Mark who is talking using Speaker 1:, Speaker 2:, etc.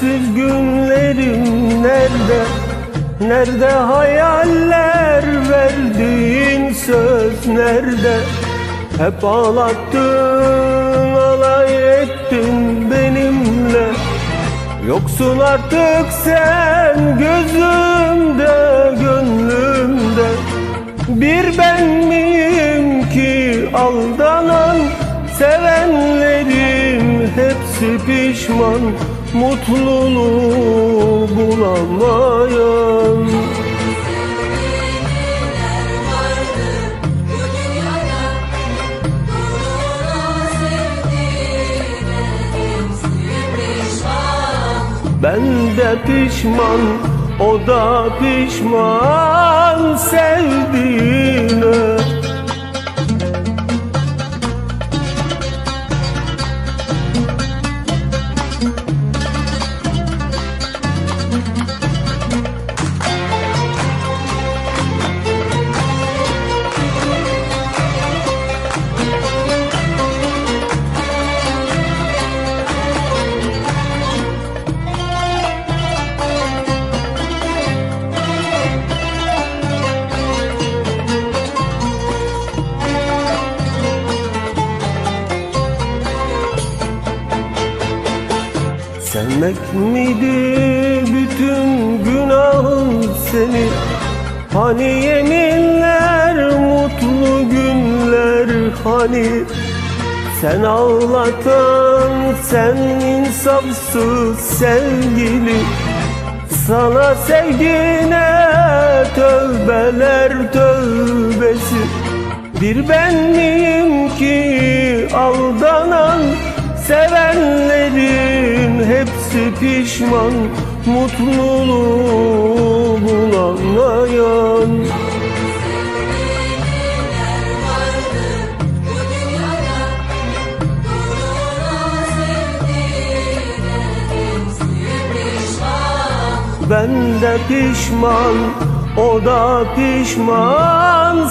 Speaker 1: Sensiz günlerim nerede? Nerede hayaller verdiğin söz nerede? Hep ağlattın alay ettin benimle. Yoksun artık sen gözümde gönlümde. Bir ben miyim ki aldanan Sevenlerim hepsi pişman Mutluluğu bulamayan. Ben de pişman, o da pişman sevdiğine Sevmek miydi bütün günahın seni? Hani yeminler mutlu günler hani? Sen ağlatan sen insafsız sevgili. Sana sevgine tövbeler tövbesi. Bir ben miyim ki aldanan hepsi pişman Mutluluğu bulamayan Ben de pişman, o da pişman